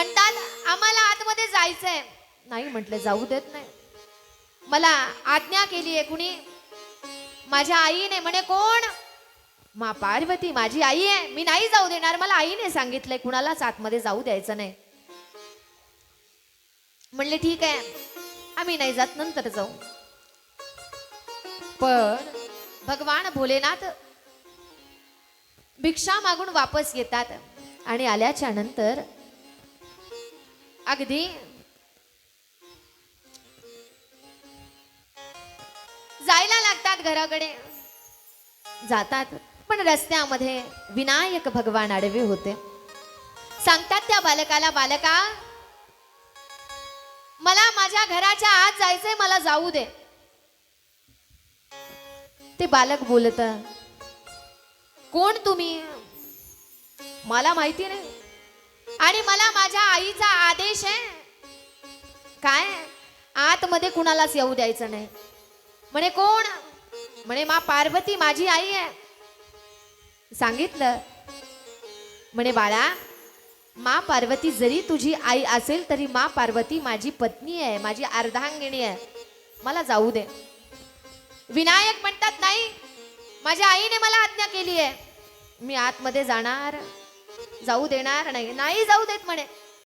म्हणतात आम्हाला आतमध्ये जायचंय. नाही म्हटलं जाऊ देत नाही. मला आज्ञा केली आहे कुणी? माझ्या आईने. म्हणे कोण? मा पार्वती माझी आई आहे. मी नाही जाऊ देणार. मला आईने सांगितलंय. कुणालाच आतमध्ये जाऊ द्यायचं नाही. म्हणले ठीक आहे. आम्ही नाही जात. नंतर जाऊ. पण भगवान भोलेनाथ भिक्षा मागून वापस येतात आणि आल्याच्यानंतर अगदी. जायला लागतात घराकडे. जातात पण रस्त्यामध्ये विनायक भगवान आडवे होते. सांगतात त्या बालकाला बालका मला माझ्या घराच्या आत जायचंय मला जाऊ दे. ते बालक बोलत कोण तुम्ही? मला माहिती नाही. आणि मला माझ्या आईचा आदेश आहे. काय? आतमध्ये कुणालाच येऊ द्यायचं नाही. म्हणे कोण? म्हणे मा पार्वती माझी आई आहे. सांगितलं. म्हणे बाळा मा पार्वती जरी तुझी आई असेल तरी मा पार्वती माझी पत्नी आहे माझी अर्धांगिणी आहे. मला जाऊ दे. विनायक म्हणतात नाही माझ्या आईने मला आज्ञा केली आहे. मी आतमध्ये जाणार. जाऊ देणार नाही. नाही जाऊ देत म्हणे.